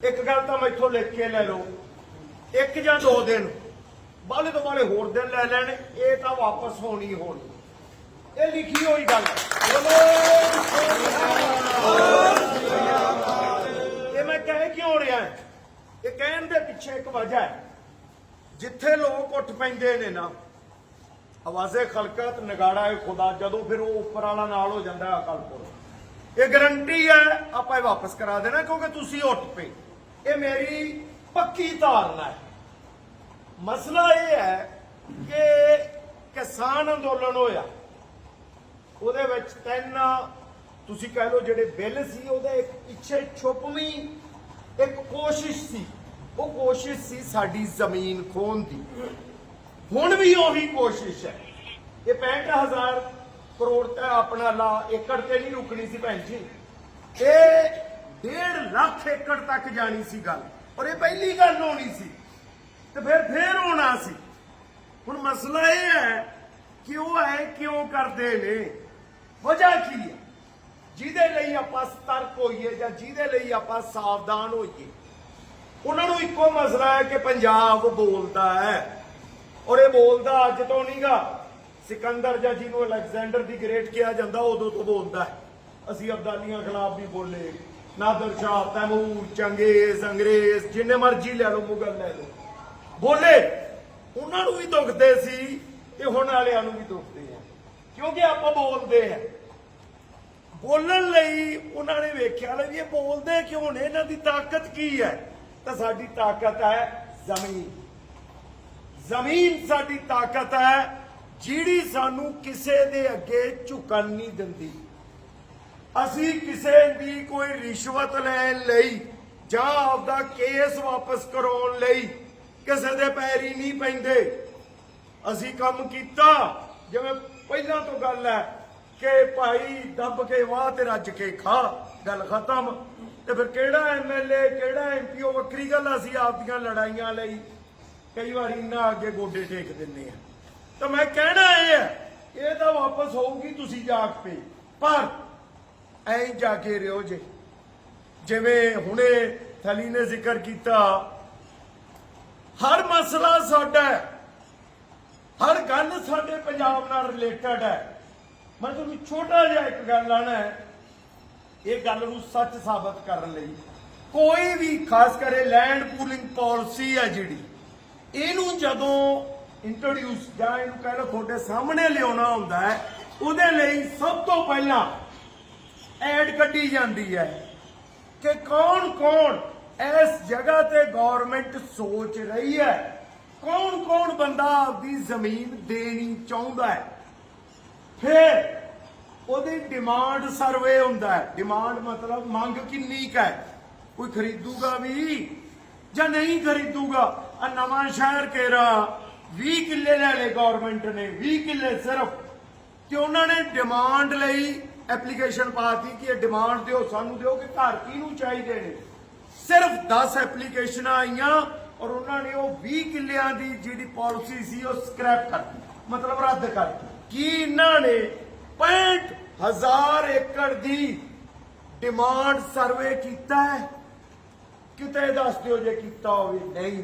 ਇੱਕ ਗੱਲ ਤਾਂ ਮੈਥੋਂ ਲਿਖ ਕੇ ਲੈ ਲਓ। ਇੱਕ ਜਾਂ ਦੋ ਦਿਨ। ਬਾਲੇ ਤੋਂ ਬਾਹਲੇ ਹੋਰ ਦਿਨ ਲੈ ਲੈਣ, ਇਹ ਤਾਂ ਵਾਪਸ ਹੋਣੀ ਹੋਣੀ। ਇਹ ਲਿਖੀ ਹੋਈ ਗੱਲ ਇਹ ਮੈਂ ਕਹਿ ਕਿਉਂ ਰਿਹਾ ਇਹ ਕਹਿਣ ਦੇ ਪਿੱਛੇ ਇੱਕ ਵਜ੍ਹਾ ਹੈ। ਜਿੱਥੇ ਲੋਕ ਉੱਠ ਪੈਂਦੇ ਨੇ ਨਾ, ਆਵਾਜ਼ੇ ਖਲਕਤ, ਨਗਾੜਾ ਹੈ ਖੁਦਾ, ਜਦੋਂ ਫਿਰ ਉਹ ਉੱਪਰ ਵਾਲਾ ਨਾਲ ਹੋ ਜਾਂਦਾ ਹੈ ਅਕਲਪੁਰ ਇਹ ਗਰੰਟੀ ਹੈ, ਆਪਾਂ ਇਹ ਵਾਪਸ ਕਰਾ ਦੇਣਾ, ਕਿਉਂਕਿ ਤੁਸੀਂ ਉੱਠ ਪਏ। ਇਹ ਮੇਰੀ ਪੱਕੀ ਧਾਰਨਾ ਹੈ। ਮਸਲਾ ਇਹ ਹੈ ਕਿ ਕਿਸਾਨ ਅੰਦੋਲਨ ਹੋਇਆ। ਉਹਦੇ ਵਿੱਚ ਤਿੰਨ, ਤੁਸੀਂ ਕਹਿ ਲਓ ਜਿਹੜੇ ਬਿੱਲ ਸੀ, ਉਹਦੇ ਇੱਕ ਪਿੱਛੇ ਛੁਪਵੀਂ ਇੱਕ ਕੋਸ਼ਿਸ਼ ਸੀ। ਉਹ ਕੋਸ਼ਿਸ਼ ਸੀ ਸਾਡੀ ਜ਼ਮੀਨ ਖੋਣ ਦੀ। ਹੁਣ ਵੀ ਉਹੀ ਕੋਸ਼ਿਸ਼ ਹੈ। ਇਹ 65000 ਕਰੋੜ ਤੇ ਆਪਣਾ ਲਾ, ਏਕੜ ਤੇ ਨਹੀਂ ਰੁਕਣੀ ਸੀ ਭੈਣ ਜੀ। ਇਹ 1.5 ਲੱਖ ਏਕੜ ਤੱਕ ਜਾਣੀ ਸੀ ਗੱਲ, ਔਰ ਇਹ ਪਹਿਲੀ ਗੱਲ ਹੋਣੀ ਸੀ, ਤੇ ਫਿਰ ਫੇਰ ਹੋਣਾ ਸੀ। ਹੁਣ ਮਸਲਾ ਇਹ ਹੈ ਕਿ ਉਹ ਐ ਕਿਉਂ ਕਰਦੇ ਨੇ? ਵਜ੍ਹਾ ਕੀ ਹੈ? ਜਿਹਦੇ ਲਈ ਆਪਾਂ ਸਤਰਕ ਹੋਈਏ ਜਾਂ ਜਿਹਦੇ ਲਈ ਆਪਾਂ ਸਾਵਧਾਨ ਹੋਈਏ? ਉਹਨਾਂ ਨੂੰ ਇੱਕੋ ਮਸਲਾ ਹੈ ਕਿ ਪੰਜਾਬ ਬੋਲਦਾ ਹੈ, ਔਰ ਇਹ ਬੋਲਦਾ ਅੱਜ ਤੋਂ ਨਹੀਂਗਾ ਸਿਕੰਦਰ ਜਾਂ ਜਿਹਨੂੰ ਅਲੈਗਜ਼ੈਂਡਰ ਦੀ ਗ੍ਰੇਟ ਕਿਹਾ ਜਾਂਦਾ, ਉਦੋਂ ਤੋਂ ਬੋਲਦਾ ਹੈ। ਅਸੀਂ ਅਬਦਾਲੀਆਂ ਖਿਲਾਫ ਵੀ ਬੋਲੇ। ਨਾਦਰ ਸ਼ਾਹ ਤੈਮੂਰ, ਚੰਗੇਜ਼, ਅੰਗਰੇਜ਼, ਜਿੰਨੇ ਮਰਜ਼ੀ ਲੈ ਲਓ, ਮੁਗਲ ਲੈ ਲਓ। ਬੋਲੇ, ਉਹਨਾਂ ਨੂੰ ਵੀ ਦੁਖਦੇ ਸੀ, ਤੇ ਹੁਣ ਵਾਲਿਆਂ ਨੂੰ ਵੀ ਦੁਖਦੇ ਆ। ਕਿਉਂਕਿ ਆਪਾਂ ਬੋਲਦੇ ਆ। ਬੋਲਣ ਲਈ ਉਹਨਾਂ ਨੇ ਵੇਖਿਆ, ਲੈ ਵੀ ਇਹ ਬੋਲਦੇ ਕਿਉਂ ਨੇ? ਇਹਨਾਂ ਦੀ ਤਾਕਤ ਕੀ ਹੈ? ਤਾਂ ਸਾਡੀ ਤਾਕਤ ਹੈ ਜ਼ਮੀਨ। ਜ਼ਮੀਨ ਸਾਡੀ ਤਾਕਤ ਹੈ, ਜਿਹੜੀ ਸਾਨੂੰ ਕਿਸੇ ਦੇ ਅੱਗੇ ਝੁਕਣ ਨਹੀਂ ਦਿੰਦੀ। ਅਸੀਂ ਕਿਸੇ ਦੀ ਕੋਈ ਰਿਸ਼ਵਤ ਲੈਣ ਲਈ ਜਾਂ ਆਪਦਾ ਕੇਸ ਵਾਪਸ ਕਰਾਉਣ ਲਈ ਕਿਸੇ ਦੇ ਪੈਰੀ ਨਹੀਂ ਪੈਂਦੇ। ਅਸੀਂ ਕੰਮ ਕੀਤਾ, ਜਿਵੇਂ ਪਹਿਲਾਂ ਤੋਂ ਗੱਲ ਹੈ ਕਿ ਭਾਈ ਦੱਬ ਕੇ ਵਾਹ ਤੇ ਰੱਜ ਕੇ ਖਾ, ਗੱਲ ਖਤਮ। ਤੇ ਫਿਰ ਕਿਹੜਾ ਐਮਐਲਏ ਕਿਹੜਾ ਐਮਪੀ ਉਹ ਵੱਖਰੀ ਗੱਲ ਅਸੀਂ ਆਪਦੀਆਂ ਲੜਾਈਆਂ ਲਈ ਕਈ ਵਾਰੀ ਇਹਨਾਂ ਅੱਗੇ ਗੋਡੇ ਟੇਕ ਦਿੰਨੇ ਆ ਤਾਂ ਮੈਂ ਕਹਿਣਾ ਇਹ ਹੈ, ਇਹ ਤਾਂ ਵਾਪਸ ਹੋਊਗੀ ਤੁਸੀਂ ਜਾਗ ਪਏ ਪਰ ਐਂ ਜਾ ਕੇ ਰਿਓ ਜੇ। ਜਿਵੇਂ ਹੁਣੇ ਥਲੀ ਨੇ ਜ਼ਿਕਰ ਕੀਤਾ, ਹਰ ਮਸਲਾ ਸਾਡਾ ਹਰ ਗੱਲ ਸਾਡੇ ਪੰਜਾਬ ਨਾਲ ਰਿਲੇਟਡ ਹੈ। ਮੈਂ ਤੁਹਾਨੂੰ ਛੋਟਾ ਜਿਹਾ ਇੱਕ ਗੱਲ ਆਣਾ ਹੈ। ਇਹ ਗੱਲ ਨੂੰ ਸੱਚ ਸਾਬਤ ਕਰਨ ਲਈ ਕੋਈ ਵੀ ਖਾਸ ਕਰੇ ਲੈਂਡ ਪੂਲਿੰਗ ਪਾਲਿਸੀ ਹੈ ਜਿਹੜੀ, ਇਹਨੂੰ ਜਦੋਂ ਇੰਟਰੋਡਿਊਸ ਜਾਂ ਇਹਨੂੰ ਕਹਿ ਲਓ ਤੁਹਾਡੇ ਸਾਹਮਣੇ ਲਿਆਉਣਾ ਹੁੰਦਾ ਹੈ, ਉਹਦੇ ਲਈ ਸਭ ਤੋਂ ਪਹਿਲਾਂ ਐਡ ਕੱਢੀ ਜਾਂਦੀ ਹੈ ਕਿ ਕੌਣ ਕੌਣ ਇਸ ਜਗ੍ਹਾ ਤੇ ਗਵਰਨਮੈਂਟ ਸੋਚ ਰਹੀ ਹੈ? ਕੌਣ ਕੌਣ ਬੰਦਾ ਆਪਦੀ ਜ਼ਮੀਨ ਦੇਣੀ ਚਾਹੁੰਦਾ ਹੈ? ਫਿਰ ਉਹਦੀ ਡਿਮਾਂਡ ਸਰਵੇ ਹੁੰਦਾ ਹੈ। ਡਿਮਾਂਡ ਮਤਲਬ ਮੰਗ ਕਿੰਨੀ ਕੁ ਹੈ? ਕੋਈ ਖਰੀਦੂਗਾ ਵੀ ਜਾਂ ਨਹੀਂ ਖਰੀਦੂਗਾ? ਆ ਨਵਾਂ ਸ਼ਹਿਰ ਕੇਰਾ 20 ਕਿੱਲੇ ਲੈ ਲਏ ਗਵਰਨਮੈਂਟ ਨੇ 20 ਕਿੱਲੇ ਸਿਰਫ। ਤੇ ਉਹਨਾਂ ਨੇ ਡਿਮਾਂਡ ਲਈ ਐਪਲੀਕੇਸ਼ਨ ਪਾਤੀ ਕਿ ਇਹ ਡਿਮਾਂਡ ਦਿਓ, ਸਾਨੂੰ ਦਿਓ ਕਿ ਘਰ ਕਿਹਨੂੰ ਚਾਹੀਦੇ ਨੇ। ਸਿਰਫ 10 ਐਪਲੀਕੇਸ਼ਨਾਂ ਆਈਆਂ ਔਰ ਉਹਨਾਂ ਨੇ ਉਹ 20 ਕਿੱਲਿਆਂ ਦੀ ਜਿਹੜੀ ਪਾਲਿਸੀ ਸੀ, ਉਹ ਸਕ੍ਰੈਪ ਕਰਤੀ ਮਤਲਬ ਰੱਦ ਕਰਤੀ ਕੀ ਇਹਨਾਂ ਨੇ 65000 ਏਕੜ ਦੀ ਡਿਮਾਂਡ ਸਰਵੇ ਕੀਤਾ ਹੈ? ਕਿਤੇ ਦੱਸ ਦਿਓ ਜੇ ਕੀਤਾ ਹੋਵੇ, ਨਹੀਂ।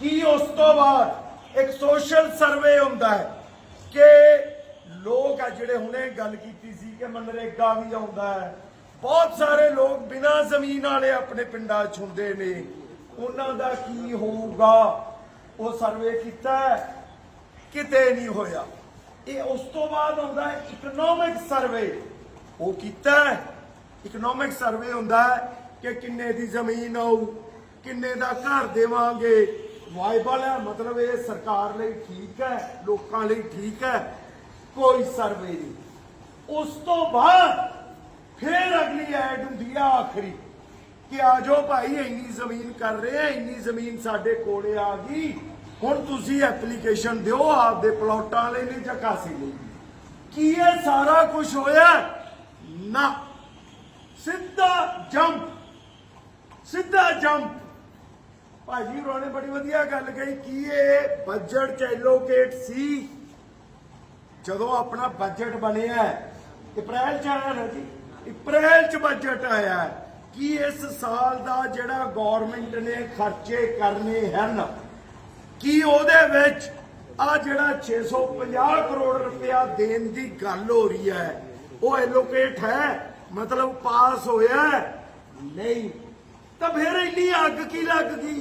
ਕੀ ਉਸ ਤੋਂ ਬਾਅਦ ਇੱਕ ਸੋਸ਼ਲ ਸਰਵੇ ਹੁੰਦਾ ਹੈ ਕਿ ਲੋਕ ਆ ਜਿਹੜੇ ਹੁਣੇ ਗੱਲ ਕੀਤੀ ਸੀ ਕਿ ਮਨਰੇਗਾ ਵੀ ਆਉਂਦਾ ਹੈ। ਬਹੁਤ ਸਾਰੇ ਲੋਕ ਬਿਨਾਂ ਜ਼ਮੀਨ ਵਾਲੇ ਆਪਣੇ ਪਿੰਡਾਂ 'ਚ ਹੁੰਦੇ ਨੇ। ਉਹਨਾਂ ਦਾ ਕੀ ਹੋਊਗਾ? ਉਹ ਸਰਵੇ ਕੀਤਾ ਕਿਤੇ ਨਹੀਂ ਹੋਇਆ। ਇਹ ਉਸ ਤੋਂ ਬਾਅਦ ਹੁੰਦਾ ਹੈ ਇਕਨੋਮਿਕ ਸਰਵੇ ਉਹ ਕੀਤਾ ਇਕਨੋਮਿਕ ਸਰਵੇ ਹੁੰਦਾ ਹੈ ਕਿ ਕਿੰਨੇ ਦੀ ਜ਼ਮੀਨ ਆਊ, ਕਿੰਨੇ ਦਾ ਘਰ ਦੇਵਾਂਗੇ। ਵਾਇਬਲ ਹੈ ਮਤਲਬ ਇਹ ਸਰਕਾਰ ਲਈ ਠੀਕ ਹੈ, ਲੋਕਾਂ ਲਈ ਠੀਕ ਹੈ। ਕੋਈ ਸਰਵੇ ਨਹੀਂ। ਉਸ ਤੋਂ ਬਾਅਦ ਫਿਰ ਅਗਲੀ ਐਡ ਹੁੰਦੀ ਆ ਆਖਰੀ ਕਿ ਆ ਜਾਓ ਭਾਈ, ਇੰਨੀ ਜ਼ਮੀਨ ਕਰ ਰਹੇ ਆ, ਇੰਨੀ ਜ਼ਮੀਨ ਸਾਡੇ ਕੋਲੇ ਆ ਗਈ। ਹੁਣ ਤੁਸੀਂ ਐਪਲੀਕੇਸ਼ਨ ਦਿਓ, ਆਪਦੇ ਪਲਾਟਾਂ ਲਈ ਨਹੀਂ ਜਾਂ ਕਾਸੀ ਲਈ। ਕੀ ਇਹ ਸਾਰਾ ਕੁਝ ਹੋਇਆ? ਨਾ। ਸਿੱਧਾ ਜੰਪ ਸਿੱਧਾ ਜੰਪ ਭਾਜੀ ਹੋਰਾਂ ਨੇ ਬੜੀ ਵਧੀਆ ਗੱਲ ਕਹੀ, ਕੀ ਇਹ ਬਜਟ ਚ ਐਲੋਕੇਟ ਸੀ? ਜਦੋਂ ਆਪਣਾ ਬਜਟ ਬਣਿਆ ਅਪ੍ਰੈਲ ਚ ਆਇਆ ਨਾ ਜੀ? ਅਪ੍ਰੈਲ ਚ ਬਜਟ ਆਇਆ ਕਿ ਇਸ ਸਾਲ ਦਾ ਜਿਹੜਾ ਗਵਰਨਮੈਂਟ ਨੇ ਖਰਚੇ ਕਰਨੇ ਹਨ, ਕੀ ਉਹਦੇ ਵਿੱਚ ਆ ਜਿਹੜਾ 650 ਕਰੋੜ ਰੁਪਇਆ ਦੇਣ ਦੀ ਗੱਲ ਹੋ ਰਹੀ ਹੈ, ਉਹ ਐਲੋਕੇਟ ਹੈ, ਮਤਲਬ ਪਾਸ ਹੋਇਆ ਨਹੀਂ। ਤਾਂ ਫਿਰ ਇੰਨੀ ਅੱਗ ਕੀ ਲੱਗ ਗਈ?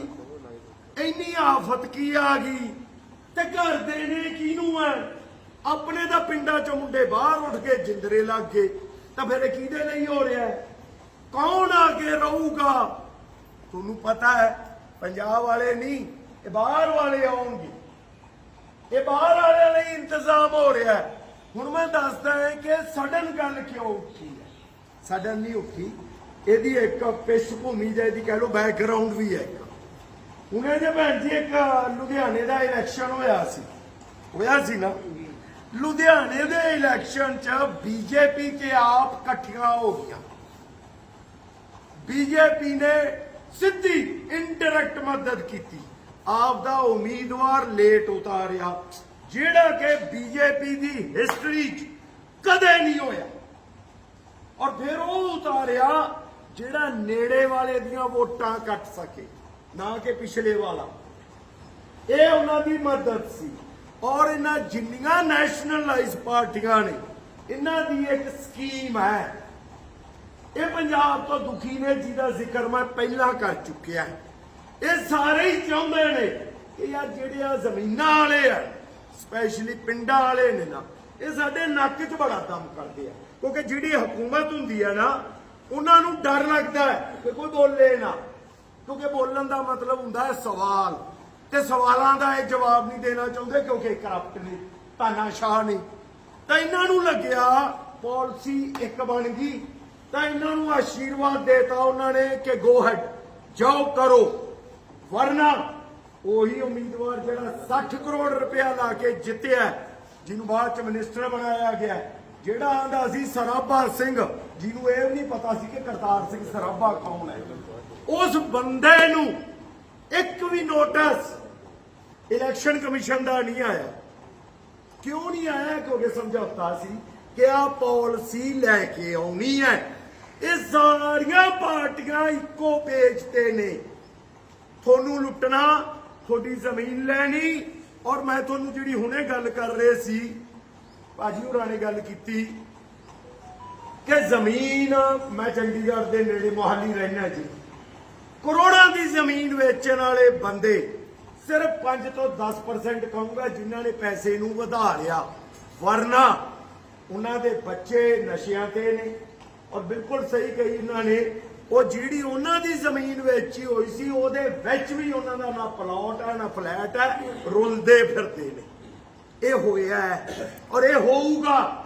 ਇੰਨੀ ਆਫਤ ਕੀ ਆ ਗਈ? ਤੇ ਘਰ ਦੇ ਨੇ ਕੀ ਆਪਣੇ ਦਾ ਪਿੰਡਾਂ ਚੋਂ ਮੁੰਡੇ ਬਾਹਰ ਉੱਠ ਕੇ ਜਿੰਦਰੇ ਲੱਗ ਗਏ। ਤਾਂ ਫਿਰ ਇਹ ਕਿਹਦੇ ਲਈ ਹੋ ਰਿਹਾ ਹੈ? ਕੌਣ ਆ ਕੇ ਰਹੂਗਾ? ਤੁਹਾਨੂੰ ਪਤਾ ਹੈ, ਪੰਜਾਬ ਵਾਲੇ ਨਹੀਂ, ਇਹ ਬਾਹਰ ਵਾਲੇ ਆਉਣਗੇ। ਇਹ ਬਾਹਰ ਵਾਲਿਆਂ ਲਈ ਇੰਤਜ਼ਾਮ ਹੋ ਰਿਹਾ ਹੈ। ਹੁਣ ਮੈਂ ਦੱਸਦਾ ਹਾਂ ਕਿ ਸਡਨ ਗੱਲ ਕਿਉਂ ਉੱਠੀ ਹੈ? ਸਡਨ ਨਹੀਂ ਉੱਠੀ। ਇਹਦੀ ਇੱਕ ਪਿਛ ਭੂਮੀ ਜਾਂ ਇਹਦੀ ਕਹਿ ਲਓ ਬੈਕਗ੍ਰਾਉਂਡ ਵੀ ਹੈ ਇੱਕ। ਹੁਣੇ ਜੇ ਭੈਣ ਜੀ ਇੱਕ ਲੁਧਿਆਣੇ ਦਾ ਇਲੈਕਸ਼ਨ ਹੋਇਆ ਸੀ ਹੋਇਆ ਸੀ ਨਾ? ਲੁਧਿਆਣੇ ਦੇ ਇਲੈਕਸ਼ਨ 'ਚ ਬੀਜੇਪੀ ਤੇ ਆਪ ਇਕੱਠੀਆਂ ਹੋ ਗਈਆਂ। ਬੀਜੇਪੀ ਨੇ ਸਿੱਧੀ ਇਨਡਾਇਰੈਕਟ ਮਦਦ ਕੀਤੀ। ਆਪ ਦਾ ਉਮੀਦਵਾਰ ਲੇਟ ਉਤਾਰਿਆ, ਜਿਹੜਾ ਕਿ ਬੀਜੇਪੀ ਦੀ ਹਿਸਟਰੀ 'ਚ ਕਦੇ ਨਹੀਂ ਹੋਇਆ। ਔਰ ਫਿਰ ਉਹ ਉਤਾਰਿਆ, ਜਿਹੜਾ ਨੇੜੇ ਵਾਲੇ ਦੀਆਂ ਵੋਟਾਂ ਕੱਟ ਸਕੇ, ਨਾ ਕਿ ਪਿਛਲੇ ਵਾਲਾ। ਇਹ ਉਹਨਾਂ ਦੀ ਮਦਦ ਸੀ। ਔਰ ਇਹਨਾਂ ਜਿੰਨੀਆਂ ਨੈਸ਼ਨਲਾਈਜ਼ ਪਾਰਟੀਆਂ ਨੇ, ਇਹਨਾਂ ਦੀ ਇੱਕ ਸਕੀਮ ਹੈ। ਇਹ ਪੰਜਾਬ ਤੋਂ ਦੁਖੀ ਨੇ, ਜਿਹਦਾ ਜ਼ਿਕਰ ਮੈਂ ਪਹਿਲਾਂ ਕਰ ਚੁੱਕਿਆ ਇਹ ਸਾਰੇ ਹੀ ਚਾਹੁੰਦੇ ਨੇ ਕਿ ਆ ਜਿਹੜੇ ਆ ਜ਼ਮੀਨਾਂ ਵਾਲੇ ਆ ਸਪੈਸ਼ਲੀ ਪਿੰਡਾਂ ਵਾਲੇ ਨੇ ਨਾ, ਇਹ ਸਾਡੇ ਨੱਕ 'ਚ ਬੜਾ ਦਮ ਕਰਦੇ ਆ। ਕਿਉਂਕਿ ਜਿਹੜੀ ਹਕੂਮਤ ਹੁੰਦੀ ਆ ਨਾ, ਉਹਨਾਂ ਨੂੰ ਡਰ ਲੱਗਦਾ ਹੈ ਕਿ ਕੋਈ ਬੋਲੇ ਨਾ। ਕਿਉਂਕਿ ਬੋਲਣ ਦਾ ਮਤਲਬ ਹੁੰਦਾ ਹੈ ਸਵਾਲ। ਤੇ ਸਵਾਲਾਂ ਦਾ ਇਹ ਜਵਾਬ ਨਹੀਂ ਦੇਣਾ ਚਾਹੁੰਦੇ ਕਿਉਂਕਿ ਕਰਪਟ ਨੇ ਤਾਨਾਸ਼ਾਹ ਨੇ। ਤਾਂ ਇਹਨਾਂ ਨੂੰ ਲੱਗਿਆ ਪਾਲਿਸੀ ਇੱਕ ਬਣ ਗਈ। ਤਾਂ ਇਹਨਾਂ ਨੂੰ ਆਸ਼ੀਰਵਾਦ ਦੇਤਾ ਉਹਨਾਂ ਨੇ ਕਿ ਗੋ ਹੈਡ ਜਾਓ, ਕਰੋ। ਵਰਨਾ ਉਹੀ ਉਮੀਦਵਾਰ ਜਿਹੜਾ 60 ਕਰੋੜ ਰੁਪਇਆ ਲਾ ਕੇ ਜਿੱਤਿਆ, ਜਿਹਨੂੰ ਬਾਅਦ ਚ ਮਿਨਿਸਟਰ ਬਣਾਇਆ ਗਿਆ, ਜਿਹੜਾ ਆਂਦਾ ਸੀ ਸਰਾਭਾ ਸਿੰਘ, ਜਿਹਨੂੰ ਇਹ ਨਹੀਂ ਪਤਾ ਸੀ ਕਿ ਕਰਤਾਰ ਸਿੰਘ ਸਰਾਭਾ ਕੌਣ ਹੈ। ਉਸ ਬੰਦੇ ਨੂੰ ਇੱਕ ਵੀ ਨੋਟਿਸ ਇਲੈਕਸ਼ਨ ਕਮਿਸ਼ਨ ਦਾ ਨਹੀਂ ਆਇਆ। ਕਿਉਂ ਨਹੀਂ ਆਇਆ? ਕਿਉਂਕਿ ਸਮਝੌਤਾ ਸੀ ਕਿ ਆ ਪਾਲਿਸੀ ਲੈ ਕੇ ਆਉਣੀ ਹੈ। ਇਹ ਸਾਰੀਆਂ ਪਾਰਟੀਆਂ ਇੱਕੋ ਪੇਜ ਤੇ ਨੇ। ਤੁਹਾਨੂੰ ਲੁੱਟਣਾ, ਤੁਹਾਡੀ ਜ਼ਮੀਨ ਲੈਣੀ ਔਰ ਮੈਂ ਤੁਹਾਨੂੰ ਜਿਹੜੀ ਹੁਣੇ ਗੱਲ ਕਰ ਰਹੇ ਸੀ, ਭਾਜੀ ਹੋਰਾਂ ਨੇ ਗੱਲ ਕੀਤੀ ਕਿ ਜ਼ਮੀਨ ਮੈਂ ਚੰਡੀਗੜ੍ਹ ਦੇ ਨੇੜੇ ਮੋਹਾਲੀ ਰਹਿਣਾ ਜੀ। ਕਰੋੜਾਂ ਦੀ ਜ਼ਮੀਨ ਵੇਚਣ ਵਾਲੇ ਬੰਦੇ ਸਿਰਫ 5 ਤੋਂ 10% ਕਹੂੰਗਾ ਜਿਨ੍ਹਾਂ ਨੇ ਪੈਸੇ ਨੂੰ ਵਧਾ ਲਿਆ। ਵਰਨਾ ਉਹਨਾਂ ਦੇ ਬੱਚੇ ਨਸ਼ਿਆਂ ਤੇ ਨੇ। ਔਰ ਬਿਲਕੁਲ ਸਹੀ ਕਹੀ ਉਹਨਾਂ ਨੇ, ਉਹ ਜਿਹੜੀ ਉਹਨਾਂ ਦੀ ਜ਼ਮੀਨ ਵੇਚੀ ਹੋਈ ਸੀ, ਉਹਦੇ ਵਿੱਚ ਵੀ ਉਹਨਾਂ ਦਾ ਨਾ ਪਲਾਟ ਹੈ, ਨਾ ਫਲੈਟ ਹੈ, ਰੁਲਦੇ ਫਿਰਦੇ ਨੇ। ਇਹ ਹੋਇਆ ਹੈ। ਔਰ ਇਹ ਹੋਊਗਾ